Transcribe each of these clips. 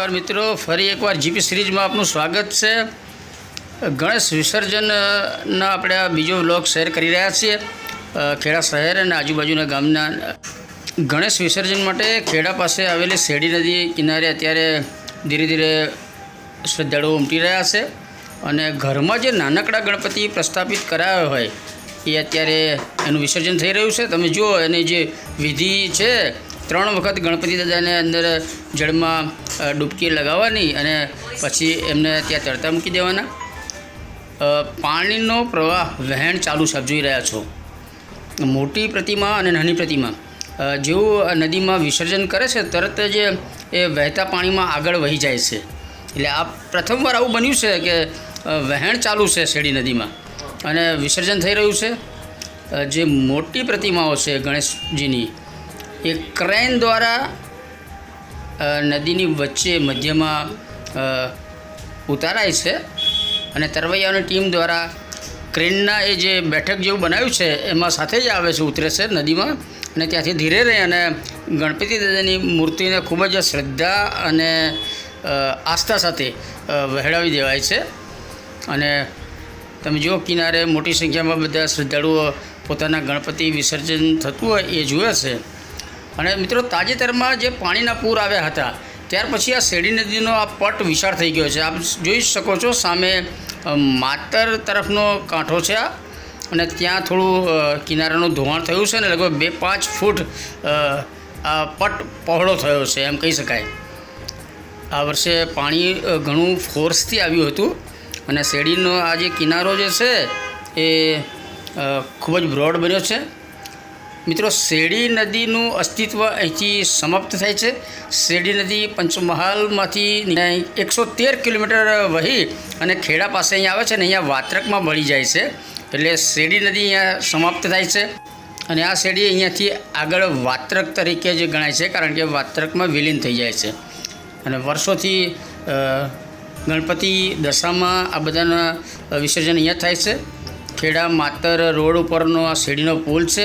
નમસ્કાર મિત્રો, ફરી એકવાર જીપી સિરીઝમાં આપનું સ્વાગત છે. ગણેશ વિસર્જનના આપણે આ બીજો વ્લોગ શેર કરી રહ્યા છીએ. ખેડા શહેર અને આજુબાજુના ગામના ગણેશ વિસર્જન માટે ખેડા પાસે આવેલી શેરડી નદી કિનારે અત્યારે ધીરે ધીરે શ્રદ્ધાળુઓ ઉમટી રહ્યા છે અને ઘરમાં જે નાનકડા ગણપતિ પ્રસ્થાપિત કરાયો હોય, એ અત્યારે એનું વિસર્જન થઈ રહ્યું છે. તમે જુઓ, એની જે વિધિ છે ત્રણ વખત ગણપતિ દાદાને અંદર જળમાં ડૂબકી લગાવવાની અને પછી એમને ત્યાં તરતા મૂકી દેવાના. પાણીનો પ્રવાહ વહેણ ચાલુ છે જોઈ રહ્યા છો. મોટી પ્રતિમા અને નાની પ્રતિમા. જેવું નદીમાં વિસર્જન કરે છે, તરત જ એ વહેતા પાણીમાં આગળ વહી જાય છે. એટલે આ પ્રથમવાર આવું બન્યું છે કે વહેણ ચાલુ છે શેરડી નદીમાં. અને વિસર્જન થઈ રહ્યું છે. જે મોટી પ્રતિમાઓ છે ગણેશજીની એ ક્રેન દ્વારા નદીની વચ્ચે, મધ્યમાં ઉતારાય છે. અને તરવૈયાઓની ટીમ દ્વારા ક્રેનના એ જે બેઠક જેવું બનાવ્યું છે, એમાં સાથે જ આવે છે, ઉતરે છે નદીમાં. અને ત્યાંથી ધીરે રહી અને ગણપતિ દાદાની મૂર્તિને ખૂબ જ શ્રદ્ધા અને આસ્થા સાથે વહેડાવી દેવાય છે. અને તમે જુઓ, કિનારે મોટી સંખ્યામાં બધા શ્રદ્ધાળુઓ પોતાના ગણપતિ વિસર્જન થતું હોય એ જુએ છે. અને મિત્રો તાજેતરમાં જે પાણીના પૂર આવ્યા હતા, ત્યાર પછી આ શેરડી નદીનો આ પટ વિશાળ થઈ ગયો છે. આપ જોઈ શકો છો સામે માતર તરફનો કાંઠો છે આ. અને ત્યાં થોડું કિનારાનું ધોવાણ થયું છે ને લગભગ બે પાંચ ફૂટ આ પટ પહોળો થયો છે, એમ કહી શકાય. આ વર્ષે પાણી ઘણું ફોર્સથી આવ્યું હતું અને શેરડીનો આ જે કિનારો જે છે, એ ખૂબ જ બ્રોડ બન્યો છે. મિત્રો, શેરડી નદીનું અસ્તિત્વ અહીંથી સમાપ્ત થાય છે. શેરડી નદી પંચમહાલમાંથી એકસો તેર કિલોમીટર વહી અને ખેડા પાસે અહીંયા આવે છે ને અહીંયા વાત્રકમાં ભળી જાય છે. એટલે શેરડી નદી અહીંયા સમાપ્ત થાય છે અને આ શેરડી અહીંયાથી આગળ વાત્રક તરીકે જે ગણાય છે, કારણ કે વાત્રકમાં વિલીન થઈ જાય છે. અને વર્ષોથી ગણપતિ દશામાં આ બધાના વિસર્જન અહીંયા થાય છે. ખેડા માતર રોડ ઉપરનો આ શેરડીનો પુલ છે.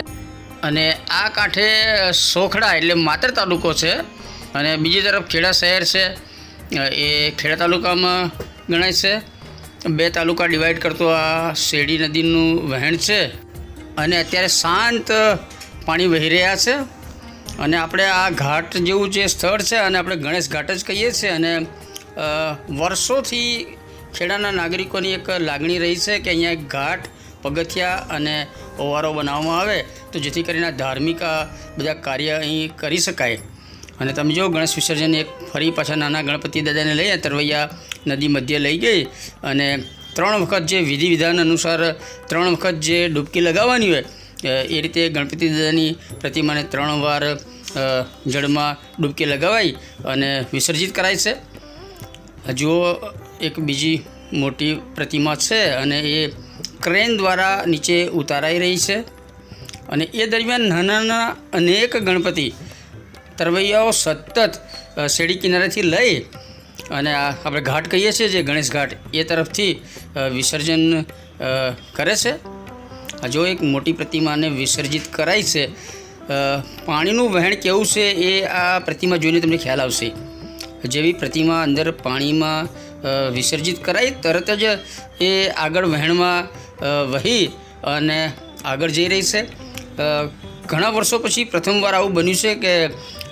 અને આ કાંઠે સોખડા એટલે માત્ર તાલુકો છે અને બીજી તરફ ખેડા શહેર છે. એ ખેડા તાલુકામાં ગણાય છે. બે તાલુકા ડિવાઈડ કરતો આ શેરડી નદીનું વહેણ છે. અને અત્યારે શાંત પાણી વહી રહ્યા છે. અને આપણે આ ઘાટ જેવું જે સ્થળ છે અને આપણે ગણેશ ઘાટ જ કહીએ છીએ અને વર્ષોથી ખેડાના નાગરિકોની એક લાગણી રહી છે કે અહીંયા ઘાટ પગથિયા અને ઓવારો બનાવવામાં આવે તો જેથી કરીને ધાર્મિક બધા કાર્ય અહીં કરી શકાય. અને તમે જો ગણેશ વિસર્જન એક ફરી પાછા નાના ગણપતિ દાદાને લઈ તરવૈયા નદી મધ્ય લઈ ગઈ અને ત્રણ વખત જે વિધિ વિધાન અનુસાર ત્રણ વખત જે ડૂબકી લગાવવાની હોય એ રીતે ગણપતિ દાદાની પ્રતિમાને ત્રણ વાર જળમાં ડૂબકી લગાવાઈ અને વિસર્જિત કરાય છે. જુઓ, એક બીજી મોટી પ્રતિમા છે અને એ ક્રેન દ્વારા નીચે ઉતારાઈ રહી છે અને એ દરમિયાન નાના નાના અનેક ગણપતિ તરવૈયાઓ સતત શેડી કિનારેથી લઈ અને આ આપણે ઘાટ કહીએ છીએ જે ગણેશ ઘાટ, એ તરફથી વિસર્જન કરે છે. જો એક મોટી પ્રતિમાને વિસર્જિત કરાય છે પાણીનું વહેણ કેવું છે એ આ પ્રતિમા જોઈને તમને ખ્યાલ આવશે. જેવી પ્રતિમા અંદર પાણીમાં વિસર્જિત કરાઈ, તરત જ એ આગળ વહેણમાં વહી અને આગળ જઈ રહી છે. ઘણા વર્ષો પછી પ્રથમવાર આવું બન્યું છે કે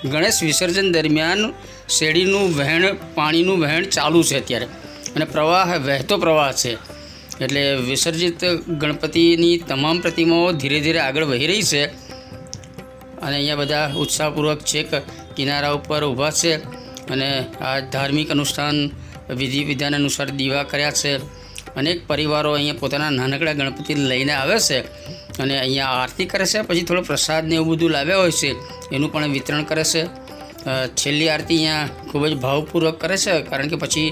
ગણેશ વિસર્જન દરમિયાન શેરડીનું વહેણ, પાણીનું વહેણ ચાલુ છે અત્યારે. અને પ્રવાહ, વહેતો પ્રવાહ છે. એટલે વિસર્જિત ગણપતિની તમામ પ્રતિમાઓ ધીરે ધીરે આગળ વહી રહી છે. અને અહીંયા બધા ઉત્સાહપૂર્વક છેક કિનારા ઉપર ઊભા છે. અને આ ધાર્મિક અનુષ્ઠાન વિધિ વિધાન અનુસાર દીવા કર્યા છે. અનેક પરિવારો અહીંયા પોતાના નાનકડા ગણપતિ લઈને આવે છે અને અહીંયા આરતી કરે છે. પછી થોડો પ્રસાદ ને એવું બધું લાવ્યા હોય છે. એનું પણ વિતરણ કરે છે. છેલ્લી આરતી અહીંયા ખૂબ જ ભાવપૂર્વક કરે છે, કારણ કે પછી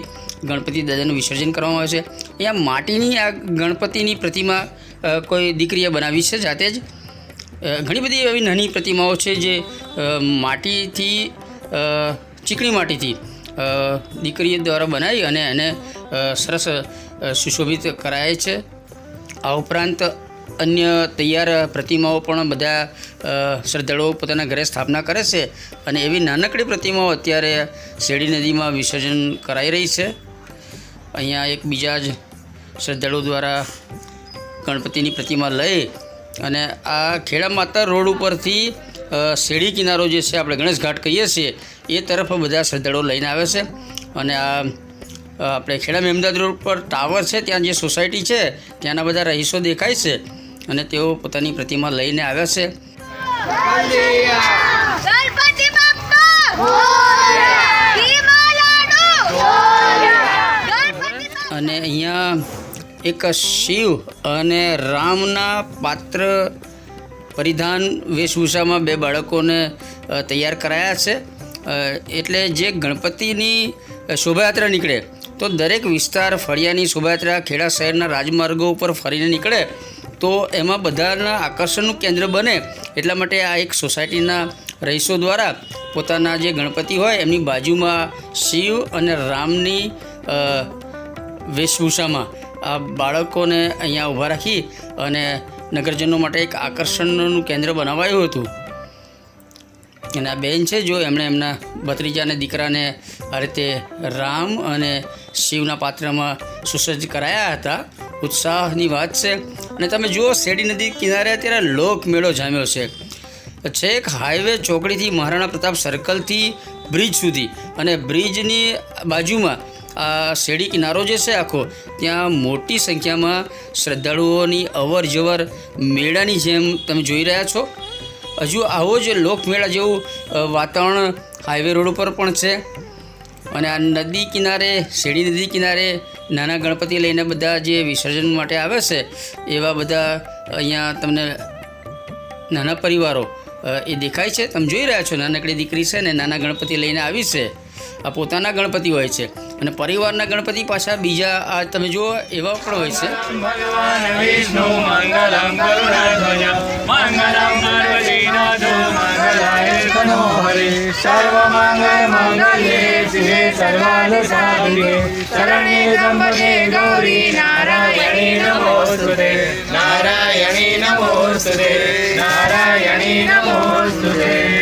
ગણપતિ દાદાનું વિસર્જન કરવામાં આવે છે. અહીંયા માટીની આ ગણપતિની પ્રતિમા કોઈ દીકરીએ બનાવી છે જાતે જ? ઘણી બધી એવી નાની પ્રતિમાઓ છે જે માટીથી ચીકણી માટીથી દીકરી દ્વારા બનાવી અને એને સરસ સુશોભિત કરાય છે. આ ઉપરાંત અન્ય તૈયાર પ્રતિમાઓ પણ બધા શ્રદ્ધાળુઓ પોતાના ઘરે સ્થાપના કરે છે અને એવી નાનકડી પ્રતિમાઓ અત્યારે શેરડી નદીમાં વિસર્જન કરાઈ રહી છે. અહીંયા એક બીજા જ શ્રદ્ધાળુ દ્વારા ગણપતિની પ્રતિમા લઈ અને આ ખેડા માતા રોડ ઉપરથી શેરડી કિનારો જે છે, આપણે ગણેશ ઘાટ કહીએ છીએ, એ તરફ બધા શ્રદ્ધાળુઓ લઈને આવે છે. અને આ આપણે ખેડા મેમદાદ રોડ પર ટાવર છે ત્યાં જે સોસાયટી છે ત્યાંના બધા રહીશો દેખાય છે અને તેઓ પોતાની પ્રતિમા લઈને આવ્યા છે. અને અહીંયા એક શિવ અને રામના પાત્ર પરિધાન વેશભૂષામાં બે બાળકોને તૈયાર કરાયા છે. એટલે જે ગણપતિની શોભાયાત્રા નીકળે તો દરેક વિસ્તાર ફળિયાની શોભાયાત્રા ખેડા શહેરના રાજમાર્ગો ઉપર ફરીને નીકળે તો એમાં બધાના આકર્ષણનું કેન્દ્ર બને એટલા માટે આ એક સોસાયટીના રહીશો દ્વારા પોતાના જે ગણપતિ હોય એમની બાજુમાં શિવ અને રામની વેશભૂષામાં આ બાળકોને અહીંયા ઊભા રાખી અને નગરજનો માટે એક આકર્ષણનું કેન્દ્ર બનાવાયું હતું. અને આ બેન છે, જો એમણે એમના ભત્રીજાને દીકરાને આ રીતે રામ અને શિવના પાત્રમાં સુસજ્જ કરાયા હતા. ઉત્સાહની વાત છે. અને તમે જુઓ, શેરડી નદી કિનારે અત્યારે લોકમેળો જામ્યો છે. છેક હાઈવે ચોકડીથી મહારાણા પ્રતાપ સર્કલથી બ્રિજ સુધી. અને બ્રિજની બાજુમાં, આ શેરડી કિનારો જે છે આખો, ત્યાં મોટી સંખ્યામાં શ્રદ્ધાળુઓની અવર જવર મેળાની જેમ તમે જોઈ રહ્યા છો. હજુ આવો જ લોકમેળા જેવું વાતાવરણ હાઈવે રોડ ઉપર પણ છે. અને આ નદી કિનારે, શેરડી નદી કિનારે નાના ગણપતિ લઈને બધા જે વિસર્જન માટે આવે છે, એવા બધા અહીંયા તમને નાના પરિવારો એ દેખાય છે. તમે જોઈ રહ્યા છો, નાનકડી દીકરી છે ને નાના ગણપતિ લઈને આવી છે. આ પોતાના ગણપતિ હોય છે અને પરિવારના ગણપતિ પાછા બીજા, આ તમે જુઓ, એવા પણ હોય છે. ભગવાન મંગલમ મંગલમ शिवे सर्वानुसारिणे शरणे त्र्यम्बके गौरी नारायणी नमोऽस्तुते नारायणी नमोऽस्तुते नारायणी नमोऽस्तुते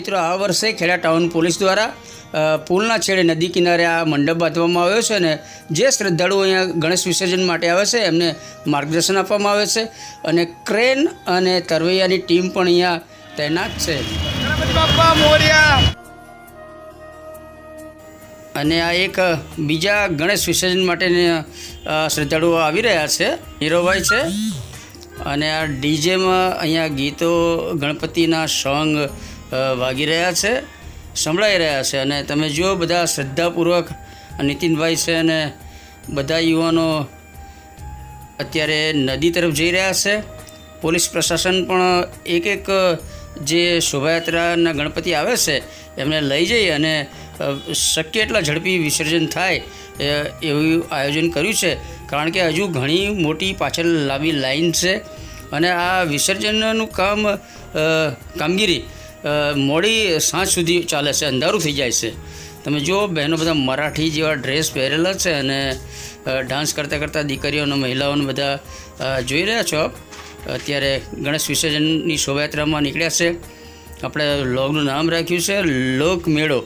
મિત્રો આ વર્ષે ખેડા ટાઉન પોલીસ દ્વારા પુલના છેડે નદી કિનારે આ મંડપ બાંધવામાં આવ્યો છે અને જે શ્રદ્ધાળુઓ અહીંયા ગણેશ વિસર્જન માટે આવે છે એમને માર્ગદર્શન આપવામાં આવે છે અને ક્રેન અને તરવૈયાની ટીમ પણ અહીંયા તૈનાત છે. અને આ એક બીજા ગણેશ વિસર્જન માટેની શ્રદ્ધાળુઓ આવી રહ્યા છે. હીરોભાઈ છે. અને આ ડીજેમાં અહીંયા ગીતો ગણપતિના સોંગ વાગી રહ્યા છે, સંભળાઈ રહ્યા છે અને તમે જુઓ બધા શ્રદ્ધાપૂર્વક નીતિનભાઈ છે અને બધા યુવાનો અત્યારે નદી તરફ જઈ રહ્યા છે. પોલીસ પ્રશાસન પણ એક એક જે શોભાયાત્રાના ગણપતિ આવે છે, એમને લઈ જઈ અને શક્ય એટલા ઝડપી વિસર્જન થાય એવું આયોજન કર્યું છે. કારણ કે હજુ ઘણી મોટી પાછળ લાંબી લાઈન છે અને આ વિસર્જનનું કામ કામગીરી મોડી સાંજ સુધી ચાલે છે, અંધારું થઈ જાય છે. તમે જુઓ, બહેનો બધા મરાઠી જેવા ડ્રેસ પહેરેલા છે અને ડાન્સ કરતાં કરતાં દીકરીઓને, મહિલાઓને બધા જોઈ રહ્યા છો અત્યારે ગણેશ વિસર્જનની શોભાયાત્રામાં નીકળ્યા છે. આપણે લોગનું નામ રાખ્યું છે, લોકમેળો.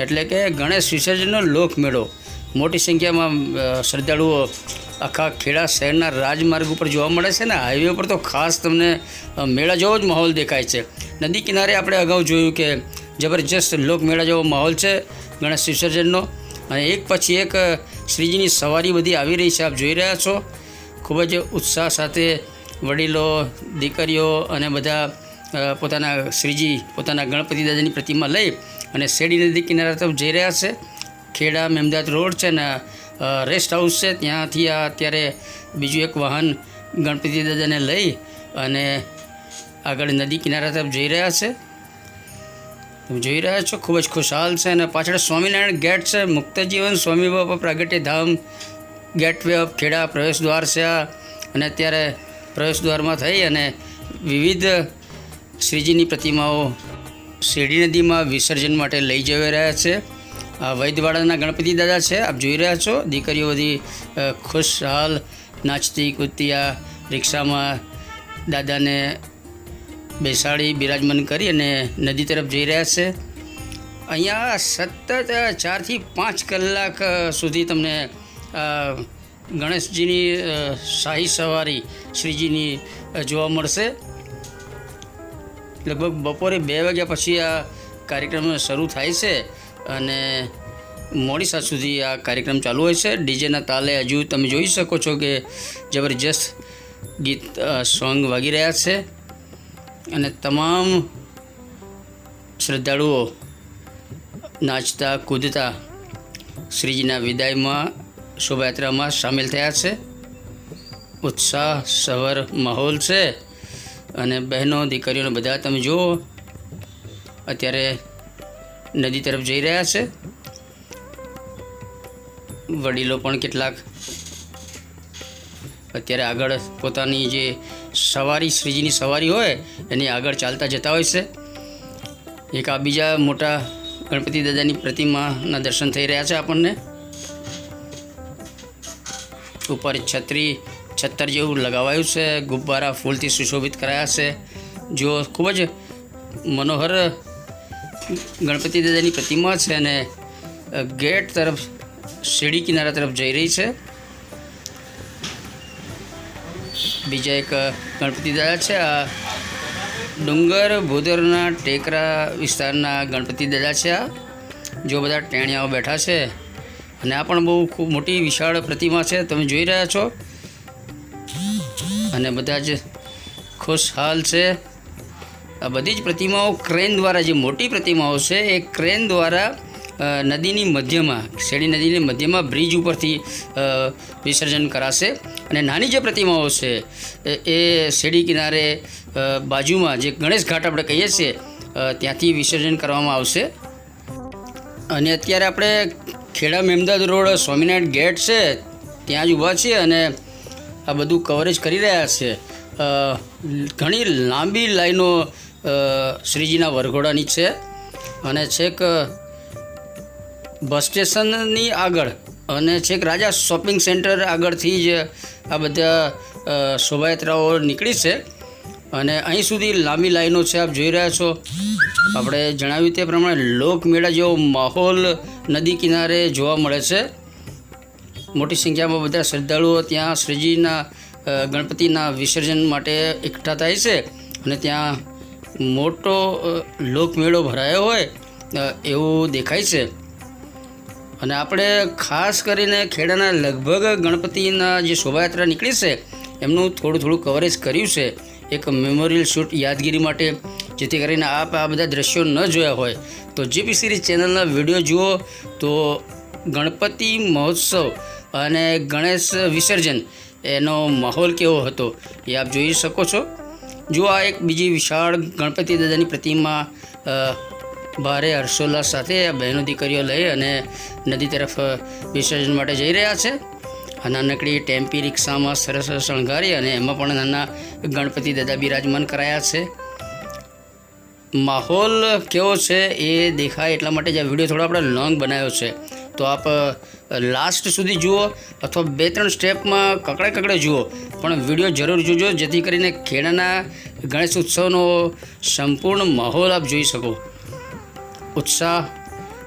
એટલે કે ગણેશ વિસર્જનનો લોકમેળો. મોટી સંખ્યામાં શ્રદ્ધાળુઓ આખા ખેડા શહેરના રાજમાર્ગ ઉપર જોવા મળે છે ને, હાઈવે ઉપર તો ખાસ તમને મેળા જેવો જ માહોલ દેખાય છે. નદી કિનારે આપણે અગાઉ જોયું કે જબરજસ્ત લોકમેળા જેવો માહોલ છે ગણેશ વિસર્જનનો અને એક પછી એક શ્રીજીની સવારી બધી આવી રહી છે, આપ જોઈ રહ્યા છો. ખૂબ જ ઉત્સાહ સાથે વડીલો, દીકરીઓ અને બધા પોતાના શ્રીજી, પોતાના ગણપતિ દાદાની પ્રતિમા લઈ અને શેરડી નદી કિનારા તરફ જઈ રહ્યા છે. ખેડા મેમદાદ રોડ છે ને રેસ્ટ હાઉસ છે. ત્યાંથી આ અત્યારે બીજું એક વાહન ગણપતિ દાદાને લઈ અને આગળ નદી કિનારા તરફ જઈ રહ્યા છે. તમે જોઈ રહ્યા છો, ખૂબ જ ખુશહાલ છે અને પાછળ સ્વામિનારાયણ ગેટ છે. મુક્ત જીવન સ્વામી બાપા પ્રાગટ્ય ધામ ગેટ વે ઓફ ખેડા પ્રવેશ દ્વાર છે આ. અને અત્યારે પ્રવેશ દ્વારમાં થઈ અને વિવિધ શ્રીજીની પ્રતિમાઓ શેરડી નદીમાં વિસર્જન માટે લઈ જઈ રહ્યા છે. આ વૈદ્યવાડાના ગણપતિ દાદા છે, આપ જોઈ રહ્યા છો. દીકરીઓ બધી ખુશહાલ, નાચતી, કૂદતી આ રિક્ષામાં દાદાને બેસાડી બિરાજમાન કરી અને નદી તરફ જઈ રહ્યા છે. અહીંયા સતત ચારથી પાંચ કલાક સુધી તમને ગણેશજીની શાહી સવારી શ્રીજીની જોવા મળશે. લગભગ બપોરે બે વાગ્યા પછી આ કાર્યક્રમ શરૂ થાય છે અને મોડી સાંજ સુધી આ કાર્યક્રમ ચાલુ હોય છે. ડીજેના તાલે હજુ તમે જોઈ શકો છો કે જબરજસ્ત ગીત સોંગ વાગી રહ્યા છે. અને તમામ શ્રદ્ધાળુઓ નાચતા, કૂદતા શ્રીજીના વિદાયમાં શોભાયાત્રામાં સામેલ થયા છે. ઉત્સાહ સવર માહોલ છે. અને બહેનો, દીકરીઓને બધા તમે જુઓ, અત્યારે નદી તરફ જઈ રહ્યા છે. વડીલો પણ કેટલાક અત્યારે આગળ પોતાની જે સવારી, શ્રીજીની સવારી હોય, એની આગળ ચાલતા જતા હોય છે. એક આ બીજા મોટા ગણપતિ દાદાની પ્રતિમાના દર્શન થઈ રહ્યા છે આપણને. ઉપર છત્રી, છત્તર જેવું લગાવાયું છે, ગુબ્બારા ફૂલથી સુશોભિત કરાયા છે. જો ખૂબ જ મનોહર ગણપતિ દાદાની પ્રતિમા છે અને ગેટ તરફ શેડી કિનારા તરફ જઈ રહી છે. બીજા એક ગણપતિ દાદા છે. આ ડુંગર ભૂદરના ટેકરા વિસ્તારના ગણપતિ દાદા છે આ. જો બધા ટેણિયાઓ બેઠા છે. અને આ પણ બહુ ખૂબ મોટી વિશાળ પ્રતિમા છે. તમે જોઈ રહ્યા છો. અને બધા જ ખુશહાલ છે. આ બધી જ પ્રતિમાઓ ક્રેન દ્વારા, જે મોટી પ્રતિમાઓ છે, એ ક્રેન દ્વારા નદીની મધ્યમાં, શેરડી નદીની મધ્યમાં બ્રિજ ઉપરથી વિસર્જન કરાશે. અને નાની જે પ્રતિમાઓ છે, એ- શેરડી કિનારે બાજુમાં જે ગણેશ ઘાટ આપણે કહીએ છીએ ત્યાંથી વિસર્જન કરવામાં આવશે. અને અત્યારે આપણે ખેડા મેમદાદ રોડ, સ્વામિનારાયણ ગેટ છે, ત્યાં જ ઊભા છીએ અને આ બધું કવરેજ કરી રહ્યા છે. ઘણી લાંબી લાઈનો શ્રીજીના વરઘોડાની છે. અને છેક, બસ સ્ટેશનની આગળ અને છેક રાજા શોપિંગ સેન્ટર આગળથી જ આ બધા શોભાયાત્રાઓ નીકળી છે. અને અહીં સુધી લાંબી લાઈનો છે, આપ જોઈ રહ્યા છો. આપણે જણાવ્યું તે પ્રમાણે લોકમેળા જેવો માહોલ નદી કિનારે જોવા મળે છે. મોટી સંખ્યામાં બધા શ્રદ્ધાળુઓ ત્યાં શ્રીજીના ગણપતિના વિસર્જન માટે એકઠા થાય છે. અને ત્યાં મોટો લોકમેળો ભરાયો હોય એવું દેખાય છે. અને આપણે ખાસ કરીને ખેડાના લગભગ ગણપતિના જે શોભાયાત્રા નીકળી છે, એમનું થોડું થોડું કવરેજ કર્યું છે. એક મેમોરિયલ શૂટ યાદગીરી માટે, જેથી કરીને આપ આ બધા દ્રશ્યો ન જોયા હોય. તો જીપી સિરીઝ ચેનલના વીડિયો જુઓ, તો ગણપતિ મહોત્સવ અને ગણેશ વિસર્જન, એનો માહોલ કેવો હતો, એ આપ જોઈ શકો છો. જો આ એક બીજી વિશાળ ગણપતિ દાદાની પ્રતિમા ભારે હર્ષોલ્લાસ સાથે આ બહેનો દીકરીઓ લઈ અને નદી તરફ વિસર્જન માટે જઈ રહ્યા છે. આ નાનકડી ટેમ્પી રિક્ષામાં સરસ શણગારી અને એમાં પણ નાના ગણપતિ દાદા બિરાજમાન કરાયા છે. માહોલ કેવો છે એ દેખાય એટલા માટે જ વીડિયો થોડો આપણે લોંગ બનાવ્યો છે. તો આપ લાસ્ટ સુધી જુઓ અથવા બે ત્રણ સ્ટેપમાં કકડે કકડે જુઓ. પણ વીડિયો જરૂર જોજો જેથી કરીને ખેડાના ગણેશ ઉત્સવનો સંપૂર્ણ માહોલ આપ જોઈ શકો. ઉત્સાહ,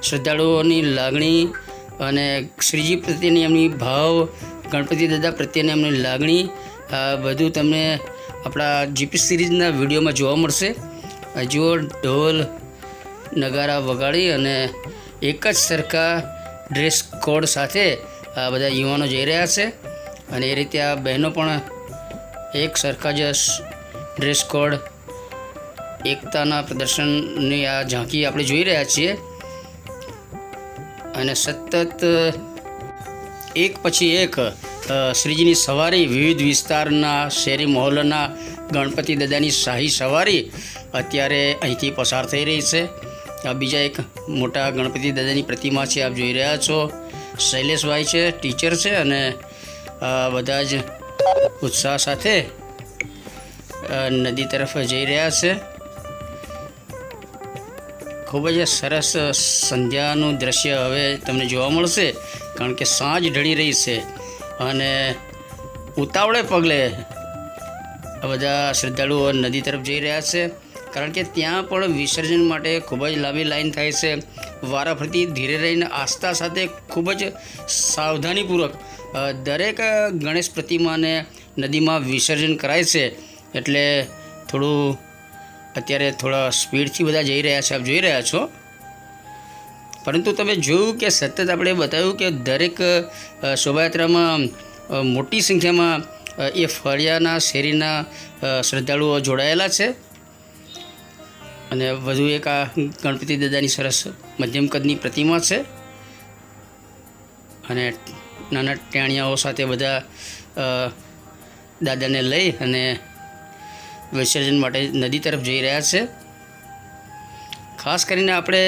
શ્રદ્ધાળુઓની લાગણી અને શ્રીજી પ્રત્યેની એમની ભાવ, ગણપતિ દાદા પ્રત્યેની એમની લાગણી, આ બધું તમને આપણા જીપી સિરીઝના વિડીયોમાં જોવા મળશે. જુઓ, ઢોલ, નગારા વગાડી અને એક જ સરખા ડ્રેસ કોડ સાથે આ બધા યુવાનો જઈ રહ્યા છે. અને એ રીતે આ બહેનો પણ એક સરખા જ ડ્રેસ કોડ એકતાના પ્રદર્શનની આ ઝાંકી આપણે જોઈ રહ્યા છીએ. અને સતત એક પછી એક શ્રીજીની સવારી, વિવિધ વિસ્તારના શેરી મહોલના ગણપતિ દાદાની શાહી સવારી અત્યારે અહીંથી પસાર થઈ રહી છે. આ બીજા એક મોટા ગણપતિ દાદાની પ્રતિમા છે, આપ જોઈ રહ્યા છો. શૈલેષભાઈ છે, ટીચર છે અને બધા જ ઉત્સાહ સાથે નદી તરફ જઈ રહ્યા છે. ખૂબ જ સરસ સંધ્યાનું દ્રશ્ય હવે તમને જોવા મળશે, કારણ કે સાંજ ઢળી રહી છે. અને ઉતાવળે પગલે આ બધા શ્રદ્ધાળુઓ નદી તરફ જઈ રહ્યા છે, કારણ કે ત્યાં પણ વિસર્જન માટે ખૂબ જ લાંબી લાઈન થાય છે. વારાફરતી ધીરે રહીને આસ્થા સાથે ખૂબ જ સાવધાનીપૂર્વક દરેક ગણેશ પ્રતિમાને નદીમાં વિસર્જન કરાય છે. એટલે થોડું અત્યારે થોડા સ્પીડથી બધા જઈ રહ્યા છે, આપ જોઈ રહ્યા છો. પરંતુ તમે જોયું કે સતત આપણે બતાવ્યું કે દરેક શોભાયાત્રામાં મોટી સંખ્યામાં એ ફળિયાના, શેરીના શ્રદ્ધાળુઓ જોડાયેલા છે. અને વધુ એક આ ગણપતિ દાદાની સરસ મધ્યમ કદની પ્રતિમા છે. અને નાના ટેણિયાઓ સાથે બધા દાદાને લઈ અને વિસર્જન માટે નદી તરફ જઈ રહ્યા છે. ખાસ કરીને આપણે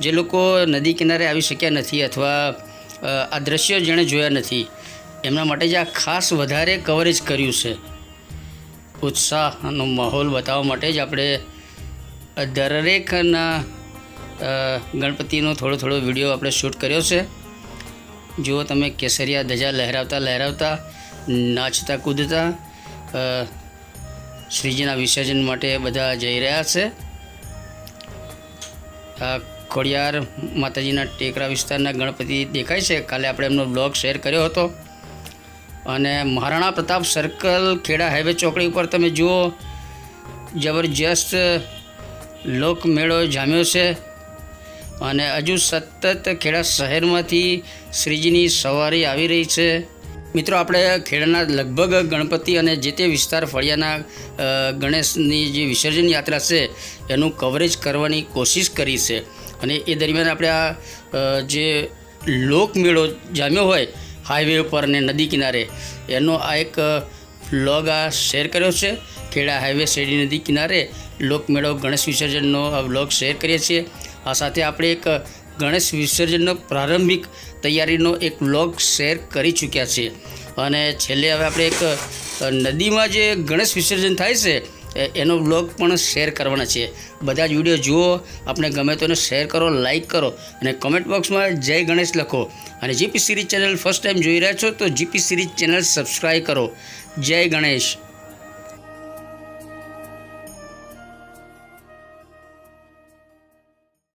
જે લોકો નદી કિનારે આવી શક્યા નથી અથવા આ દ્રશ્યો જેણે જોયા નથી, એમના માટે જ આ ખાસ વધારે કવરેજ કર્યું છે. ઉત્સાહનો માહોલ બતાવવા માટે જ આપણે દરેકના ગણપતિનો થોડો થોડો વીડિયો આપણે શૂટ કર્યો છે. જુઓ તમે કેસરિયા ધજા લહેરાવતા લહેરાવતા, નાચતા કૂદતા શ્રીજીના વિસર્જન માટે બધા જઈ રહ્યા છે. આ ખોડિયાર માતાજીના ટેકરા વિસ્તારના ગણપતિ દેખાય છે. કાલે આપણે એમનો બ્લોગ શેર કર્યો હતો. અને મહારાણા પ્રતાપ સર્કલ ખેડા હાઈવે ચોકડી ઉપર તમે જુઓ, જબરજસ્ત લોકમેળો જામ્યો છે. અને હજુ સતત ખેડા શહેરમાંથી શ્રીજીની સવારી આવી રહી છે. મિત્રો, આપણે ખેડાના લગભગ ગણપતિ અને જે તે વિસ્તાર ફળિયાના ગણેશની જે વિસર્જન યાત્રા છે, એનું કવરેજ કરવાની કોશિશ કરી છે. અને એ દરમિયાન આપણે આ જે લોકમેળો જામ્યો હોય હાઈવે ઉપર અને નદી કિનારે, એનો આ એક વ્લોગ આ શેર કર્યો છે. ખેડા હાઈવે શેરડી નદી કિનારે લોકમેળો ગણેશ વિસર્જનનો આ વ્લોગ શેર કરીએ છીએ. આ સાથે આપણે એક ગણેશ વિસર્જનનો પ્રારંભિક તૈયારીનો એક વ્લોગ શેર કરી ચૂક્યા છે. અને છેલ્લે હવે આપણે એક નદીમાં જે ગણેશ વિસર્જન થાય છે એનો વ્લોગ પણ શેર કરવાના છે. બધા જ વીડિયો જુઓ આપણે ગમે તો એને શેર કરો લાઈક કરો, અને કમેન્ટ બોક્સમાં જય ગણેશ લખો. અને GP series channel first time જોઈ રહ્યા છો તો જીપી સિરીઝ ચેનલ સબસ્ક્રાઈબ કરો. જય ગણેશ.